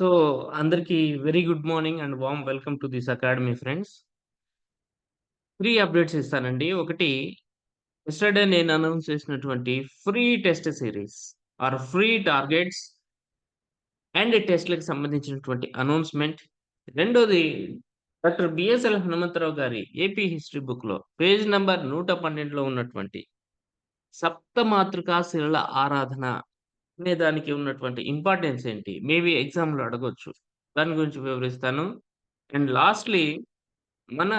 So, అందరికీ very good morning and warm welcome to this academy friends. Free updates ఇస్తానండి. ఒకటి yesterday నేను announce చేసినటువంటి free test series or free targets and టెస్ట్లకు సంబంధించినటువంటి announcement. రెండోది doctor BSL Hanumantharao గారి AP history బుక్‌లో పేజ్ నంబర్ 112లో ఉన్నటువంటి సప్తమాతృకా శిలల ఆరాధన అనే దానికి ఉన్నటువంటి ఇంపార్టెన్స్ ఏంటి? మేబీ ఎగ్జామ్‌లో అడగొచ్చు. దాని గురించి వివరిస్తాను. అండ్ లాస్ట్‌లీ మన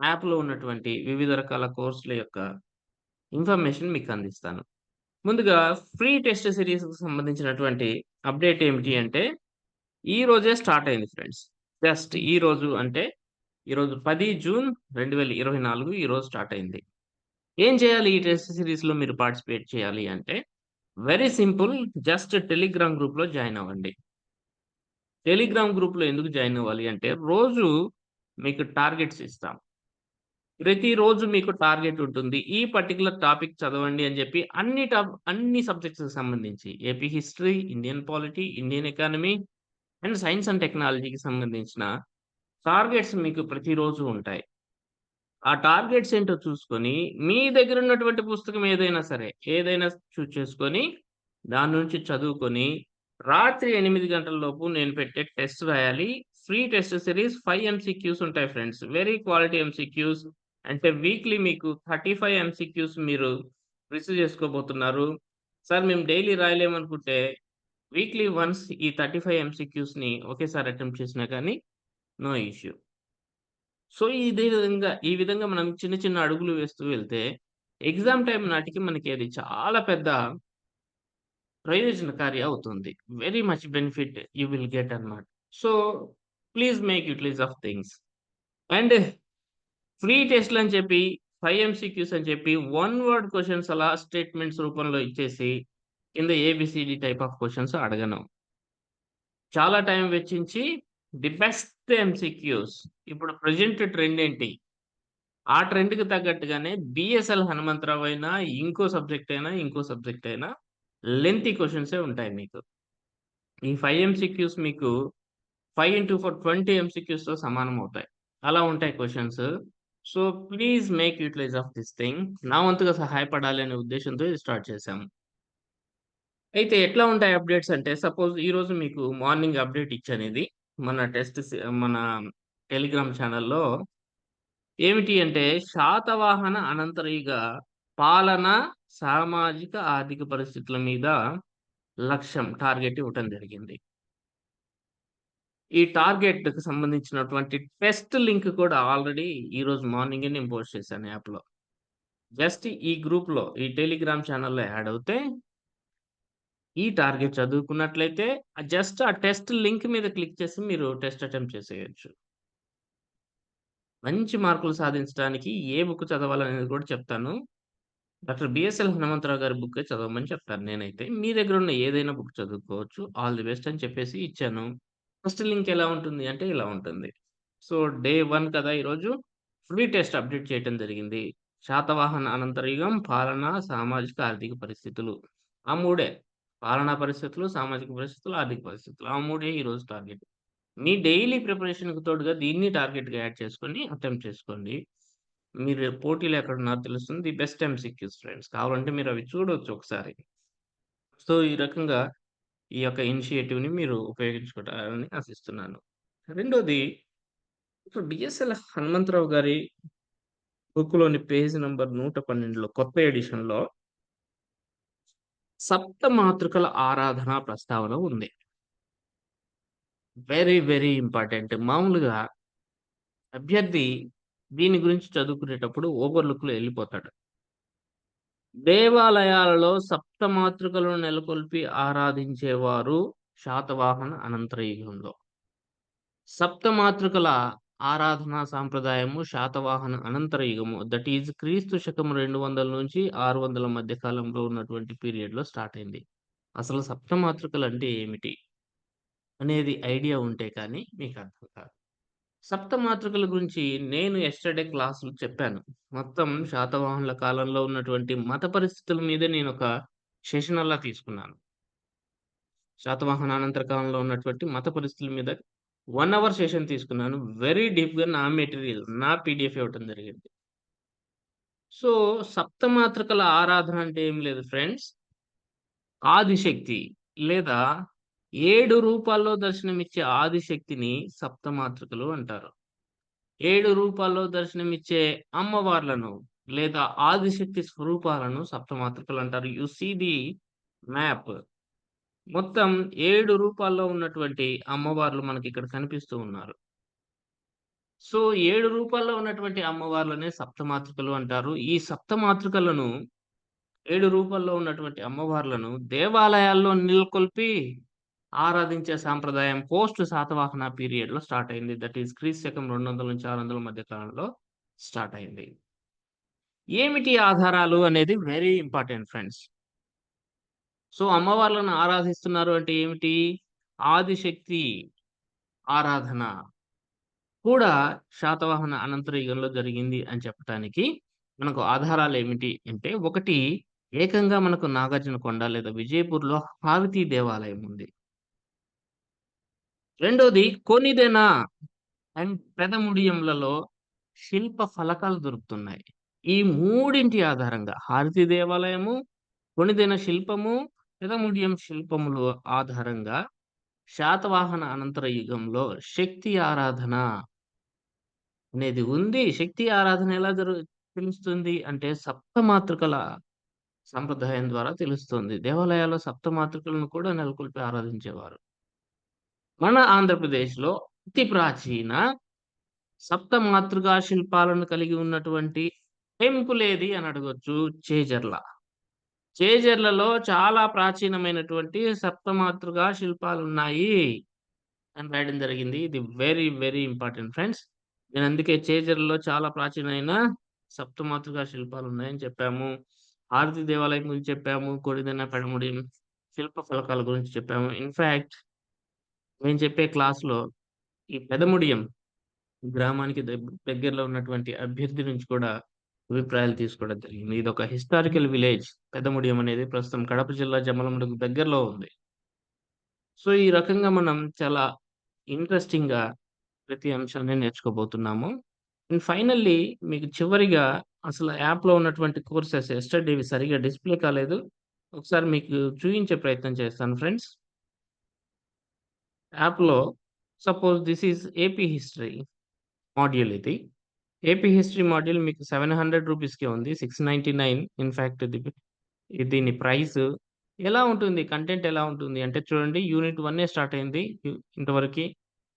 యాప్‌లో ఉన్నటువంటి వివిధ రకాల కోర్సుల యొక్క ఇన్ఫర్మేషన్ మీకు అందిస్తాను. ముందుగా ఫ్రీ టెస్ట్ సిరీస్కి సంబంధించినటువంటి అప్డేట్ ఏమిటి అంటే, ఈ రోజే స్టార్ట్ అయింది ఫ్రెండ్స్. జస్ట్ ఈరోజు అంటే, ఈరోజు పది జూన్ 2024 ఈరోజు స్టార్ట్ అయింది. ఏం చేయాలి ఈ టెస్ట్ సిరీస్లో మీరు పార్టిసిపేట్ చేయాలి అంటే, వెరీ సింపుల్ జస్ట్ టెలిగ్రామ్ గ్రూప్‌లో జాయిన్ అవ్వండి. టెలిగ్రామ్ గ్రూప్‌లో ఎందుకు జాయిన్ అవ్వాలి అంటే, రోజు మీకు టార్గెట్స్ ఇస్తాం. ప్రతిరోజు మీకు టార్గెట్ ఉంటుంది. ఈ పర్టికులర్ టాపిక్ చదవండి అని చెప్పి అన్ని టాప్ అన్ని సబ్జెక్ట్స్‌కి సంబంధించి AP history, Indian polity, Indian economy and science and టెక్నాలజీకి సంబంధించిన టార్గెట్స్ మీకు ప్రతిరోజు ఉంటాయి. ఆ టార్గెట్స్ ఏంటో చూసుకొని, మీ దగ్గర ఉన్నటువంటి పుస్తకం ఏదైనా సరే, ఏదైనా చూస్ చేసుకొని, దాని నుంచి చదువుకొని, రాత్రి ఎనిమిది గంటల లోపు నేను పెట్టే టెస్ట్ రాయాలి. Free test series five MCQs ఉంటాయి ఫ్రెండ్స్. Very quality MCQs. అంటే వీక్లీ మీకు 35 ఎంసీక్యూస్ మీరు రిసీవ్ చేసుకోబోతున్నారు. సార్ మేము డైలీ రాయలేమనుకుంటే, వీక్లీ వన్స్ ఈ 35 ఎంసీక్యూస్‌ని ఒకేసారి అటెంప్ట్ చేసినా కానీ నో ఇష్యూ. సో, ఇదే విధంగా ఈ విధంగా మనం చిన్న చిన్న అడుగులు వేస్తూ వెళ్తే, ఎగ్జామ్ టైమ్ నాటికి మనకి అది చాలా పెద్ద ప్రయోజనకారి అవుతుంది. Very much benefit you will get అన్నమాట. So, please make utilize of things. And free టెస్ట్‌లని చెప్పి 5 ఎంసీక్యూస్ అని చెప్పి వన్ వర్డ్ క్వెషన్స్ అలా స్టేట్మెంట్స్ రూపంలో ఇచ్చేసి, కింద ఏబీసీడీ టైప్ ఆఫ్ క్వెషన్స్ అడగను. చాలా టైం వెచ్చించి ది బెస్ట్ ఎంసీక్యూస్ ఇప్పుడు ప్రజెంట్ ట్రెండ్ ఏంటి? ఆ ట్రెండ్‌కి తగ్గట్టుగానే బిఎస్ఎల్ హనుమంతరావు అయినా, ఇంకో సబ్జెక్ట్ అయినా, ఇంకో సబ్జెక్ట్ అయినా లెంతీ క్వశ్చన్సే ఉంటాయి మీకు. ఈ ఫైవ్ ఎంసీక్యూస్ మీకు ఫైవ్ ఇంటూ 4 20 ఎంసీక్యూస్‌తో సమానం అవుతాయి. అలా ఉంటాయి questions so, please make utilize of this thing. నా వంతుగా సహాయపడాలి అనే ఉద్దేశంతో ఇది స్టార్ట్ చేశాము. అయితే ఎట్లా ఉంటాయి అప్డేట్స్ అంటే, సపోజ్ ఈరోజు మీకు మార్నింగ్ అప్డేట్ ఇచ్చాను ఇది. మన టెస్ట్ మన టెలిగ్రామ్ ఛానల్లో ఏమిటి అంటే, శాతవాహన అనంతరయుగ పాలన, సామాజిక, ఆర్థిక పరిస్థితుల మీద లక్ష్యం టార్గెట్ ఇవ్వటం జరిగింది. ఈ టార్గెట్‌కి సంబంధించినటువంటి టెస్ట్ లింక్ కూడా ఆల్రెడీ ఈరోజు మార్నింగే నేను పోస్ట్ చేశాను యాప్‌లో. జస్ట్ ఈ గ్రూప్‌లో, ఈ టెలిగ్రామ్ ఛానల్లో యాడ్ అవుతే ఈ టార్గెట్ చదువుకున్నట్లయితే జస్ట్ ఆ టెస్ట్ లింక్ మీద క్లిక్ చేసి మీరు టెస్ట్ అటెంప్ట్ చేసేయచ్చు మంచి మార్కులు సాధించడానికి ఏ బుక్ చదవాలనేది కూడా చెప్తాను. డాక్టర్ బిఎస్ఎల్ హనుమంతరావు గారి బుక్ చదవమని చెప్తాను నేనైతే. మీ దగ్గర ఉన్న ఏదైనా బుక్ చదువుకోవచ్చు. ఆల్ ది బెస్ట్ అని చెప్పేసి ఇచ్చాను. ఫస్ట్ లింక్ ఎలా ఉంటుంది అంటే ఇలా ఉంటుంది. సో, డే వన్ కదా ఈరోజు. ఫ్రీ టెస్ట్ అప్డేట్ చేయడం జరిగింది. శాతవాహన అనంతరయుగం, పాలన, సామాజిక, ఆర్థిక పరిస్థితులు. ఆ మూడే. పాలనా పరిస్థితులు, సామాజిక పరిస్థితులు, ఆర్థిక పరిస్థితులు. ఆ మూడే ఈరోజు టార్గెట్. మీ డైలీ ప్రిపరేషన్‌కి తోడుగా దీన్ని టార్గెట్‌గా యాడ్ చేసుకొని అటెంప్ట్ చేసుకోండి. మీరు పోటీలో ఎక్కడున్నారో తెలుస్తుంది. The best MCQs friends. కావాలంటే మీరు అవి చూడవచ్చు ఒకసారి. సో, ఈ రకంగా ఈ యొక్క ఇనిషియేటివ్‌ని మీరు ఉపయోగించుకోవటాలని ఆశిస్తున్నాను. రెండోది ఇప్పుడు బిఎస్ఎల్ హనుమంతరావు గారి బుక్‌లోని పేజ్ నంబర్ 112లో కొత్త ఎడిషన్‌లో సప్త మాతృకల ఆరాధన ప్రస్తావన ఉంది. Very, very important. మామూలుగా అభ్యర్థి దీని గురించి చదువుకునేటప్పుడు ఓవర్‌లుక్‌లో వెళ్ళిపోతాడు దేవాలయాలలో సప్త మాతృకలను నెలకొల్పి ఆరాధించేవారు శాతవాహన అనంతరయుగంలో. సప్తమాతృకల ఆరాధనా సాంప్రదాయము శాతవాహన అనంతర యుగము. దట్ ఈజ్ క్రీస్తు శకం 200 నుంచి 600 మధ్య కాలంలో ఉన్నటువంటి పీరియడ్‌లో స్టార్ట్ అయింది. అసలు సప్తమాతృకలు అంటే ఏమిటి? అనేది ఐడియా ఉంటే కానీ మీకు అర్థం కాదు. సప్తమాతృకల గురించి నేను ఎస్టర్డే క్లాసులు చెప్పాను. మొత్తం శాతవాహనుల కాలంలో ఉన్నటువంటి మత పరిస్థితుల మీదే ఒక సెషన్ అలా తీసుకున్నాను. శాతవాహన అనంతర కాలంలో ఉన్నటువంటి మత పరిస్థితుల మీద వన్ అవర్ సెషన్ తీసుకున్నాను. వెరీ డీప్‌గా నా మెటీరియల్, నా పీడీఎఫ్ ఇవ్వటం జరిగింది. సో, సప్తమాతృకల ఆరాధన అంటే ఏం లేదు ఫ్రెండ్స్. ఆదిశక్తి లేదా ఏడు రూపాల్లో దర్శనమిచ్చే ఆదిశక్తిని సప్తమాతృకలు అంటారు. ఏడు రూపాల్లో దర్శనమిచ్చే అమ్మవార్లను లేదా ఆదిశక్తి స్వరూపాలను సప్తమాతృకలు అంటారు. You see the map. మొత్తం ఏడు రూపాల్లో ఉన్నటువంటి అమ్మవార్లు మనకిక్కడ కనిపిస్తూ ఉన్నారు. సో, ఏడు రూపాల్లో ఉన్నటువంటి అమ్మవార్లనే సప్తమాతృకలు అంటారు. ఈ సప్తమాతృకలను ఏడు రూపాల్లో ఉన్నటువంటి అమ్మవార్లను దేవాలయాల్లో నెలకొల్పి ఆరాధించే సాంప్రదాయం పోస్ట్ శాతవాహన పీరియడ్‌లో స్టార్ట్ అయింది. దట్ ఈస్ క్రీస్తు శకం 200-600 మధ్య కాలంలో స్టార్ట్ అయింది. ఏమిటి ఆధారాలు అనేది వెరీ ఇంపార్టెంట్ ఫ్రెండ్స్. సో, అమ్మవార్లను ఆరాధిస్తున్నారు అంటే ఏమిటి? ఆదిశక్తి ఆరాధన కూడా శాతవాహన అనంతర యుగంలో జరిగింది అని చెప్పటానికి మనకు ఆధారాలు ఏమిటి అంటే, ఒకటి ఏకంగా మనకు నాగార్జున కొండ లేదా విజయపూర్‌లో హారతీ దేవాలయం ఉంది. రెండోది కొనిదెనా అండ్ పెదముడియంలలో శిల్ప ఫలకాలు దొరుకుతున్నాయి. ఈ మూడింటి ఆధారంగా హారతీ దేవాలయము, కొనిదైన శిల్పము, పెదముడియం శిల్పములు ఆధారంగా శాతవాహన అనంతర యుగంలో శక్తి ఆరాధన అనేది ఉంది. శక్తి ఆరాధన ఎలా జరు తెలుస్తుంది అంటే సప్తమాతృకల సంప్రదాయం ద్వారా తెలుస్తుంది. దేవాలయాల్లో సప్తమాతృకలను కూడా నెలకొల్పి ఆరాధించేవారు. మన ఆంధ్రప్రదేశ్‌లో అతి ప్రాచీన సప్తమాతృకా శిల్పాలను కలిగి ఉన్నటువంటి టెంపుల్ ఏది అని అడగొచ్చు. చేజర్ల. చేజర్లలో చాలా ప్రాచీనమైనటువంటి సప్తమాతృగా శిల్పాలు ఉన్నాయి అని రాయడం జరిగింది. ఇది వెరీ, వెరీ ఇంపార్టెంట్ ఫ్రెండ్స్. నేను అందుకే చేజర్లలో చాలా ప్రాచీనమైన సప్తమాతృగా శిల్పాలు ఉన్నాయని చెప్పాము. హారతీ దేవాలయం గురించి చెప్పాము. కొడిదన్న పెడముడి శిల్ప ఫలకాల గురించి చెప్పాము. ఇన్ఫ్యాక్ట్ నేను చెప్పే క్లాస్‌లో ఈ పెదముడియం గ్రామానికి దగ్గరలో ఉన్నటువంటి అభ్యర్థి నుంచి కూడా అభిప్రాయాలు తీసుకోవడం జరిగింది. ఇది ఒక హిస్టారికల్ విలేజ్. పెద్దముడియం అనేది ప్రస్తుతం కడప జిల్లా జమ్మలమడుగు దగ్గరలో ఉంది. సో, ఈ రకంగా మనం చాలా ఇంట్రెస్టింగ్‌గా ప్రతి అంశాన్ని నేర్చుకోబోతున్నాము. అండ్ ఫైనల్లీ మీకు చివరిగా అసలు యాప్‌లో ఉన్నటువంటి కోర్సెస్ యెస్టర్‌డేవి సరిగ్గా డిస్‌ప్లే కాలేదు. ఒకసారి మీకు చూపించే ప్రయత్నం చేస్తాను ఫ్రెండ్స్. యాప్‌లో suppose this is AP history module ఇది. ఏపీ హిస్టరీ మాడ్యూల్ మీకు 700 రూపీస్‌కే ఉంది. Six ninety nine in fact దీని ప్రైస్ ఎలా ఉంటుంది? కంటెంట్ ఎలా ఉంటుంది? అంటే చూడండి యూనిట్ వన్నే స్టార్ట్ అయింది. ఇంతవరకు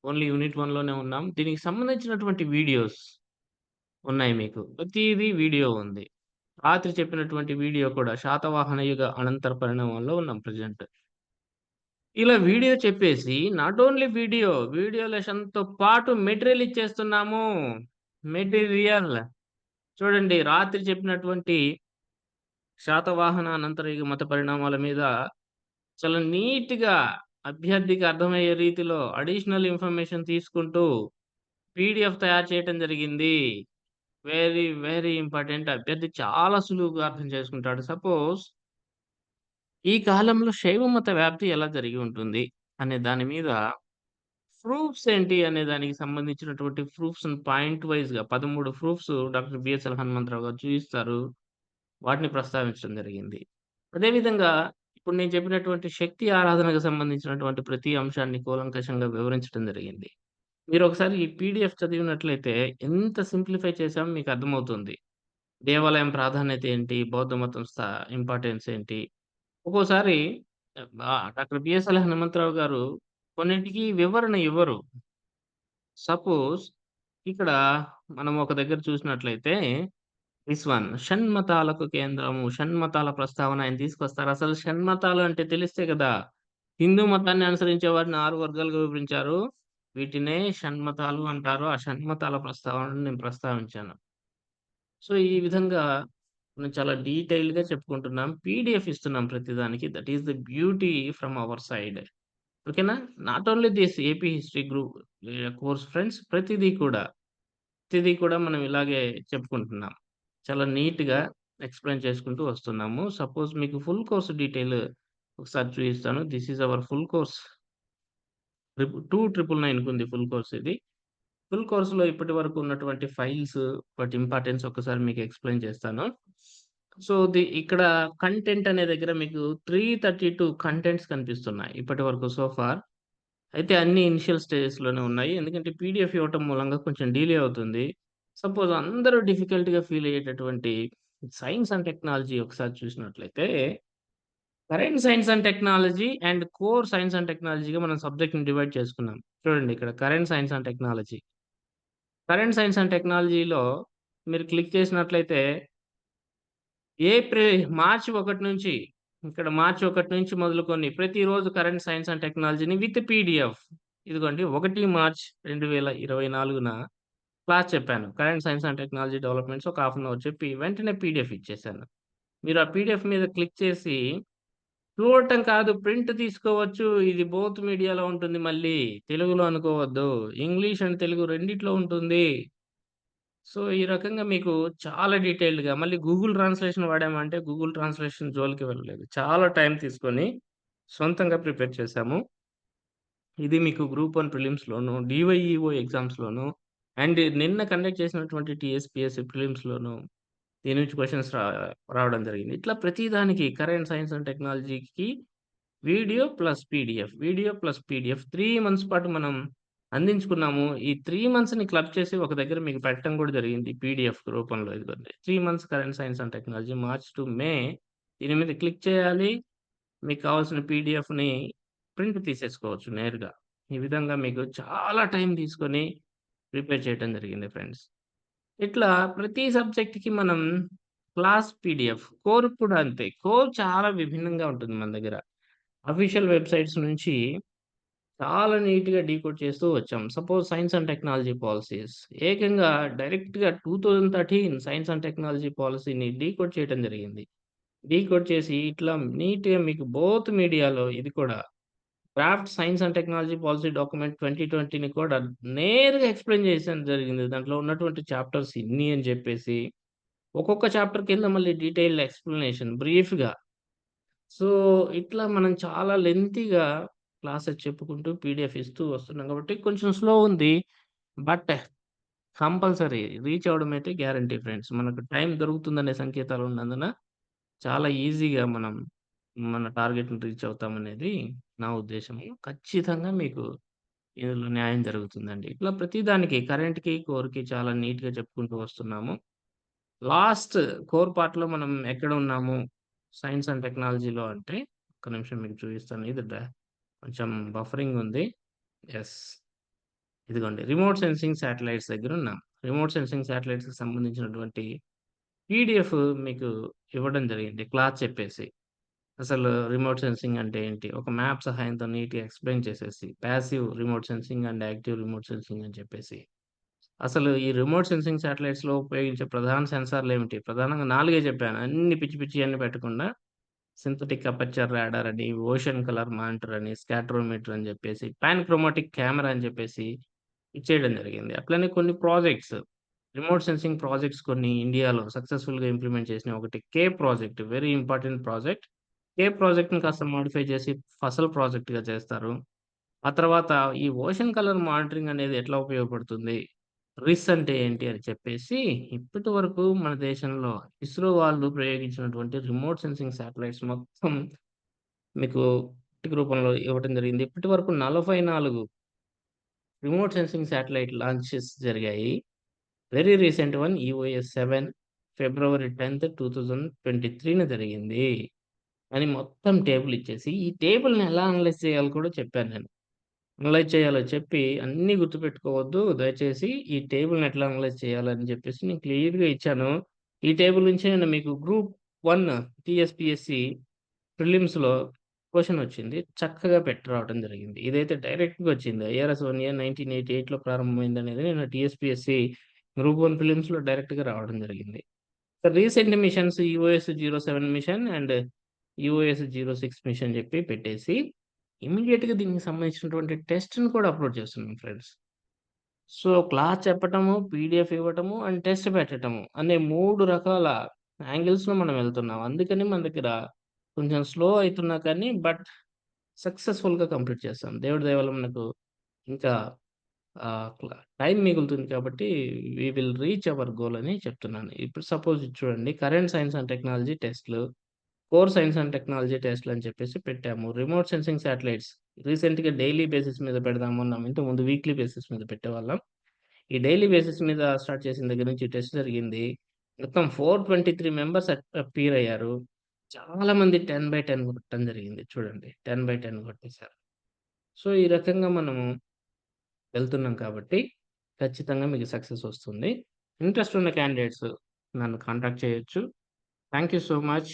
ఓన్లీ యూనిట్ వన్లోనే ఉన్నాం. దీనికి సంబంధించినటువంటి వీడియోస్ ఉన్నాయి మీకు. ప్రతిదీ వీడియో ఉంది. రాత్రి చెప్పినటువంటి వీడియో కూడా శాతవాహన యుగ అనంతర పరిణామంలో ఉన్నాం ప్రజెంట్ ఇలా వీడియో చెప్పేసి నాట్ ఓన్లీ వీడియో, వీడియో లెషన్తో పాటు మెటీరియల్ ఇచ్చేస్తున్నాము. మెటీరియల్. చూడండి రాత్రి చెప్పినటువంటి శాతవాహన అనంతరయుగ మత పరిణామాల మీద చాలా నీట్‌గా అభ్యర్థికి అర్థమయ్యే రీతిలో అడిషనల్ ఇన్ఫర్మేషన్ తీసుకుంటూ పీడిఎఫ్ తయారు చేయటం జరిగింది. Very, very important. అభ్యర్థి చాలా సులువుగా అర్థం చేసుకుంటాడు. సపోజ్ ఈ కాలంలో శైవ మత వ్యాప్తి ఎలా జరిగి ఉంటుంది? అనే దాని మీద ప్రూఫ్స్ ఏంటి? అనే దానికి సంబంధించినటువంటి ప్రూఫ్స్ పాయింట్ వైస్‌గా 13 ప్రూఫ్స్ డాక్టర్ బిఎస్ఎల్ హనుమంతరావు గారు చూపిస్తారు వాటిని ప్రస్తావించడం జరిగింది. అదేవిధంగా ఇప్పుడు నేను చెప్పినటువంటి శక్తి ఆరాధనకు సంబంధించినటువంటి ప్రతి అంశాన్ని కూలంకషంగా వివరించడం జరిగింది. మీరు ఒకసారి ఈ పీడీఎఫ్ చదివినట్లయితే ఎంత సింప్లిఫై చేశామో మీకు అర్థమవుతుంది. దేవాలయం ప్రాధాన్యత ఏంటి? బౌద్ధ మతం స్థా ఇంపార్టెన్స్ ఏంటి? ఒక్కోసారి డాక్టర్ బిఎస్ఎల్ హనుమంతరావు గారు కొన్నిటికి వివరణ ఇవ్వరు. సపోజ్ ఇక్కడ మనం ఒక దగ్గర చూసినట్లయితే దిస్ వన్ షణ్మతాలకు కేంద్రము. షణ్మతాల ప్రస్తావన ఆయన తీసుకొస్తారు. అసలు షణ్మతాలు అంటే తెలిస్తే కదా! హిందూ మతాన్ని అనుసరించే వారిని ఆరు వర్గాలుగా వివరించారు వీటినే షణ్మతాలు అంటారు. ఆ షణ్మతాల ప్రస్తావనను నేను ప్రస్తావించాను. సో, ఈ విధంగా మనం చాలా డీటెయిల్‌గా చెప్పుకుంటున్నాం. పీడిఎఫ్ ఇస్తున్నాం ప్రతిదానికి. That is the beauty from our side. ఓకేనా? Not only this AP history group course friends ప్రతిదీ కూడా, ప్రతిదీ కూడా మనం ఇలాగే చెప్పుకుంటున్నాం. చాలా నీట్‌గా ఎక్స్‌ప్లెయిన్ చేసుకుంటూ వస్తున్నాము. సపోజ్ మీకు ఫుల్ కోర్స్ డీటెయిల్ ఒకసారి చూపిస్తాను this is our full course. Two triple నైన్కి ఉంది ఫుల్ కోర్స్ ఇది. ఫుల్ కోర్సులో ఇప్పటి వరకు ఉన్నటువంటి ఫైల్స్ వాటి ఇంపార్టెన్స్ ఒక్కసారి మీకు ఎక్స్‌ప్లెయిన్ చేస్తాను. సో, ది ఇక్కడ కంటెంట్ అనే దగ్గర మీకు 332 కంటెంట్స్ కనిపిస్తున్నాయి. ఇప్పటి వరకు సో ఫార్. అయితే అన్ని ఇనిషియల్ స్టేజెస్‌లోనే ఉన్నాయి. ఎందుకంటే పీడిఎఫ్ ఇవ్వటం మూలంగా కొంచెం డీలే అవుతుంది. సపోజ్ అందరూ డిఫికల్ట్‌గా ఫీల్ అయ్యేటటువంటి సైన్స్ అండ్ టెక్నాలజీ ఒకసారి చూసినట్లయితే current science and technology and core science and టెక్నాలజీగా మనం సబ్జెక్ట్‌ని డివైడ్ చేసుకున్నాం. చూడండి ఇక్కడ current science and technology. Current science and టెక్నాలజీలో మీరు క్లిక్ చేసినట్లయితే ఏప్రిల్ మార్చి ఒకటి నుంచి ఇక్కడ మార్చి ఒకటి నుంచి మొదలుకొని ప్రతిరోజు కరెంట్ సైన్స్ అండ్ టెక్నాలజీని విత్ పీడీఎఫ్ ఇదిగోండి ఒకటి మార్చ్ 2024న క్లాస్ చెప్పాను. Current science and technology developments ఒక హాఫ్ అన్ అవర్ చెప్పి వెంటనే పీడీఎఫ్ ఇచ్చేసాను. మీరు ఆ పీడీఎఫ్ మీద క్లిక్ చేసి చూడటం కాదు ప్రింట్ తీసుకోవచ్చు. ఇది బోత్ మీడియాలో ఉంటుంది మళ్ళీ. తెలుగులో అనుకోవద్దు. ఇంగ్లీష్ అండ్ తెలుగు రెండిట్లో ఉంటుంది. సో, ఈ రకంగా మీకు చాలా డీటెయిల్డ్‌గా మళ్ళీ గూగుల్ ట్రాన్స్‌లేషన్ వాడామంటే గూగుల్ ట్రాన్స్‌లేషన్ జోలికి వెళ్ళలేదు. చాలా టైం తీసుకొని సొంతంగా ప్రిపేర్ చేశాము. ఇది మీకు గ్రూప్ వన్ ప్రిలిమ్స్‌లోను, డివైఈఓ ఎగ్జామ్స్‌లోను అండ్ నిన్న కండక్ట్ చేసినటువంటి టీఎస్పిఎస్సి ప్రిలిమ్స్‌లోను దీని నుంచి క్వశ్చన్స్ రా రావడం జరిగింది. ఇట్లా ప్రతి దానికి కరెంట్ సైన్స్ అండ్ టెక్నాలజీకి video plus PDF, video plus PDF three months పాటు మనం అందించుకున్నాము. ఈ త్రీ మంత్స్‌ని క్లబ్ చేసి ఒక దగ్గర మీకు పెట్టడం కూడా జరిగింది పీడిఎఫ్ రూపంలో ఇదిగోండి. Three months current science and technology March to May దీని మీద క్లిక్ చేయాలి. మీకు కావాల్సిన పీడీఎఫ్‌ని ప్రింట్ తీసేసుకోవచ్చు నేరుగా. ఈ విధంగా మీకు చాలా టైం తీసుకొని ప్రిపేర్ చేయడం జరిగింది ఫ్రెండ్స్. ఇట్లా ప్రతి సబ్జెక్ట్‌కి మనం క్లాస్ పీడీఎఫ్, కోర్ కూడా అంతే. కోర్ చాలా విభిన్నంగా ఉంటుంది మన దగ్గర. అఫీషియల్ వెబ్‌సైట్స్ నుంచి చాలా నీట్‌గా డీకోడ్ చేస్తూ వచ్చాం. Suppose science and technology policies ఏకంగా డైరెక్ట్‌గా 2013 సైన్స్ అండ్ టెక్నాలజీ పాలసీని డీకోడ్ చేయటం జరిగింది. డీకోడ్ చేసి ఇట్లా నీట్‌గా మీకు బోత్ మీడియాలో ఇది కూడా craft science and technology policy document 2020ని కూడా నేరుగా ఎక్స్‌ప్లెయిన్ చేసేయడం జరిగింది. దాంట్లో ఉన్నటువంటి చాప్టర్స్ ఇన్ని అని చెప్పేసి ఒక్కొక్క చాప్టర్ కింద మళ్ళీ డీటెయిల్డ్ ఎక్స్‌ప్లనేషన్ బ్రీఫ్‌గా. సో, ఇట్లా మనం చాలా లెంతీగా క్లాసెస్ చెప్పుకుంటూ పీడిఎఫ్ ఇస్తూ వస్తున్నాం కాబట్టి కొంచెం స్లో ఉంది. బట్ కంపల్సరీ రీచ్ అవ్వడం అయితే గ్యారంటీ ఫ్రెండ్స్. మనకు టైం దొరుకుతుందనే సంకేతాలు ఉన్నందున చాలా ఈజీగా మనం మన టార్గెట్‌ని రీచ్ అవుతామనేది నా ఉద్దేశము. ఖచ్చితంగా మీకు ఇందులో న్యాయం జరుగుతుందండి. ఇట్లా ప్రతి దానికి కరెంట్‌కి, కోర్‌కి చాలా నీట్‌గా చెప్పుకుంటూ వస్తున్నాము. లాస్ట్ కోర్ పార్ట్‌లో మనం ఎక్కడ ఉన్నాము సైన్స్ అండ్ టెక్నాలజీలో అంటే ఒక్క నిమిషం మీకు చూపిస్తాను. ఇది డ కొంచెం బఫరింగ్ ఉంది. యెస్. ఇదిగోండి రిమోట్ సెన్సింగ్ శాటిలైట్స్ దగ్గర ఉన్నాం. రిమోట్ సెన్సింగ్ శాటిలైట్స్‌కి సంబంధించినటువంటి పీడీఎఫ్ మీకు ఇవ్వడం జరిగింది. క్లాస్ చెప్పేసి. అసలు రిమోట్ సెన్సింగ్ అంటే ఏంటి? ఒక మ్యాప్ సహాయంతో నీట్‌గా ఎక్స్‌ప్లెయిన్ చేసేసి passive remote sensing and active remote sensing అని చెప్పేసి. అసలు ఈ రిమోట్ సెన్సింగ్ శాటిలైట్స్‌లో ఉపయోగించే ప్రధాన సెన్సార్‌లేమిటి? ప్రధానంగా 4 చెప్పాను. అన్ని పిచ్చి పిచ్చియన్ని పెట్టకుండా సింథటిక్ అపర్చర్ రాడార్ అని, ఓషన్ కలర్ మానిటర్ అని, స్కాట్రోమీటర్ అని చెప్పేసి, పాన్ క్రోమాటిక్ కెమెరా అని చెప్పేసి ఇచ్చేయడం జరిగింది. అట్లనే కొన్ని ప్రాజెక్ట్స్ రిమోట్ సెన్సింగ్ ప్రాజెక్ట్స్ కొన్ని ఇండియాలో సక్సెస్‌ఫుల్‌గా ఇంప్లిమెంట్ చేసిన ఒకటి K project very important project. K ప్రాజెక్ట్‌ని కాస్త మోడిఫై చేసి ఫసల్ ప్రాజెక్ట్‌గా చేస్తారు. ఆ తర్వాత ఈ ఓషన్ కలర్ మానిటరింగ్ అనేది ఎట్లా ఉపయోగపడుతుంది? రిస్ అంటే ఏంటి అని చెప్పేసి ఇప్పటి వరకు మన దేశంలో ఇస్రో వాళ్ళు ప్రయోగించినటువంటి రిమోట్ సెన్సింగ్ శాటిలైట్స్ మొత్తం మీకు రూపంలో ఇవ్వటం జరిగింది. ఇప్పటి వరకు 44 రిమోట్ సెన్సింగ్ శాటిలైట్ లాంచెస్ జరిగాయి. Very recent one EOS seven February 10థ్ 2023న జరిగింది. అని మొత్తం టేబుల్ ఇచ్చేసి ఈ టేబుల్‌ని ఎలా అనలైజ్ చేయాలో కూడా చెప్పాను నేను. అనలైజ్ చేయాలో చెప్పి అన్నీ గుర్తుపెట్టుకోవద్దు దయచేసి ఈ టేబుల్‌ని ఎట్లా అనలైజ్ చేయాలని చెప్పేసి నేను క్లియర్‌గా ఇచ్చాను. ఈ టేబుల్ నుంచి నేను మీకు గ్రూప్ 1 టీఎస్‌పీఎస్‌సీ ప్రిలిమ్స్‌లో క్వశ్చన్ వచ్చింది. చక్కగా పెట్టి రావడం జరిగింది. ఇదైతే డైరెక్ట్‌గా వచ్చింది. IRS one year nineteen eighty ఎయిట్లో ప్రారంభమైంది అనేది నేను టీఎస్‌పీఎస్‌సీ గ్రూప్ వన్ ఫిలిమ్స్లో డైరెక్ట్‌గా రావడం జరిగింది. Recent missions EOS 07 mission and EOS 06 mission చెప్పి పెట్టేసి ఇమ్మీడియేట్‌గా దీనికి సంబంధించినటువంటి టెస్ట్‌ని కూడా అప్‌లోడ్ చేస్తున్నాం ఫ్రెండ్స్. సో, క్లాస్ చెప్పటము, పీడిఎఫ్ ఇవ్వటము అండ్ టెస్ట్ పెట్టటము అనే మూడు రకాల యాంగిల్స్‌లో మనం వెళ్తున్నాం. అందుకని మన దగ్గర కొంచెం స్లో అవుతున్నా కానీ బట్ సక్సెస్‌ఫుల్‌గా కంప్లీట్ చేస్తాం దేవుడి దేవాలయం మనకు ఇంకా టైం మిగులుతుంది కాబట్టి we will reach our goal అని చెప్తున్నాను. ఇప్పుడు సపోజ్ చూడండి కరెంట్ సైన్స్ అండ్ టెక్నాలజీ టెస్ట్‌లు, కోర్ సైన్స్ అండ్ టెక్నాలజీ టెస్ట్‌లు అని చెప్పేసి పెట్టాము. రిమోట్ సెన్సింగ్ శాటిలైట్స్ రీసెంట్‌గా డైలీ బేసిస్ మీద పెడదాము అన్నాం. ఇంతకుముందు వీక్లీ బేసిస్ మీద పెట్టేవాళ్ళం. ఈ డైలీ బేసిస్ మీద స్టార్ట్ చేసిన దగ్గర నుంచి టెస్ట్ జరిగింది. మొత్తం 423 మెంబర్స్ అపీర్ అయ్యారు. చాలా మంది 10/10 కొట్టడం జరిగింది. చూడండి 10/10 కొట్టేసారు. సో, ఈ రకంగా మనము వెళ్తున్నాం కాబట్టి ఖచ్చితంగా మీకు సక్సెస్ వస్తుంది. ఇంట్రెస్ట్ ఉన్న క్యాండిడేట్స్ నన్ను కాంటాక్ట్ చేయొచ్చు. Thank you so much.